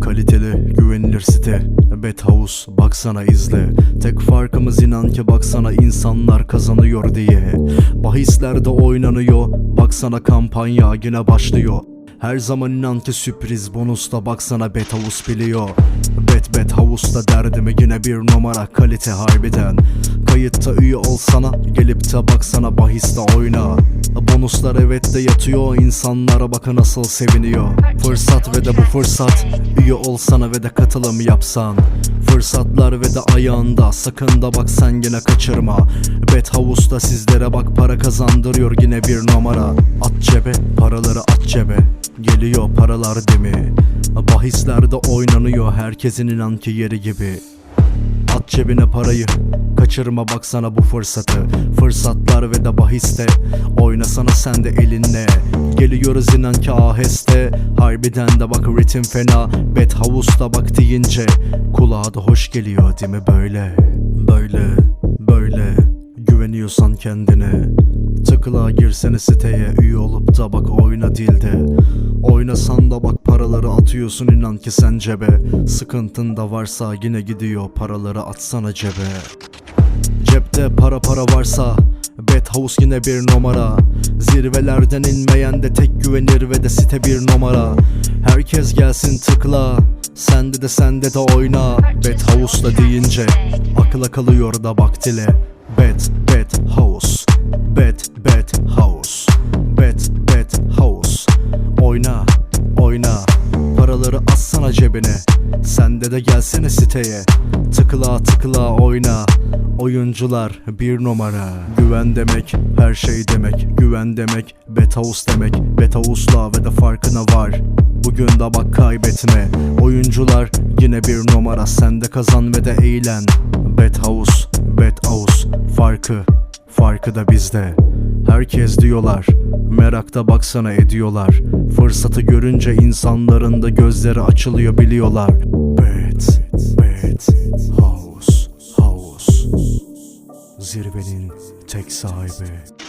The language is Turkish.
Kaliteli, güvenilir site Bet House, baksana izle. Tek farkımız inan ki baksana insanlar kazanıyor diye. Bahislerde oynanıyor Baksana kampanya yine başlıyor. Her zaman inan ki sürpriz bonusta baksana Bet House biliyor. Bet Bet House'da derdimi yine bir numara kalite harbiden Kayıtta üye olsana gelip de baksana bahiste oyna. Bonuslar evet de yatıyor insanlara bakın nasıl seviniyor. Fırsat ve de bu fırsat üye olsana ve de katılım yapsan. Fırsatlar ve de ayağında sakın da bak sen yine kaçırma. Bet House'da sizlere bak para kazandırıyor yine bir numara. At cebe paraları at cebe Geliyor paralar demi Bahislerde oynanıyor herkesin inan ki yeri gibi. At cebine parayı Kaçırma baksana bu fırsatı. Fırsatlar ve de bahiste. Oynasana sen de elinle. Geliyoruz inan ki aheste. Harbiden de bak ritim fena. Bet House'da bak deyince. Kulağa da hoş geliyor değil mi? Böyle Böyle Böyle. Güveniyorsan kendine. Tıkla girsene siteye. Üye olup da bak oyna dilde. Oynasan da bak paraları atıyorsun inan ki sen cebe. Sıkıntın da varsa yine gidiyor paraları atsana cebe Cepte para para varsa Bet House yine bir numara. Zirvelerden inmeyen de tek güvenir ve de site bir numara. Herkes gelsin tıkla Sende de sende de oyna. Bet House'da deyince Akıla kalıyor da bak dile. Bet Bet House Bet Bet House Bet Bet House. Oyna oyna cebine. Sende de gelsene siteye. Tıkla tıkla oyna. Oyuncular bir numara. Güven demek her şey demek. Güven demek Betaus demek. Betaus'la ve de farkına var. Bugün de bak kaybetme. Oyuncular yine bir numara. Sen de kazan ve de eğlen. Bet House, Bet House Farkı, farkı da bizde Herkes diyorlar Merakta baksana ediyorlar. Fırsatı görünce insanların da gözleri açılıyor biliyorlar. Bet, Bet House, House. Zirvenin tek sahibi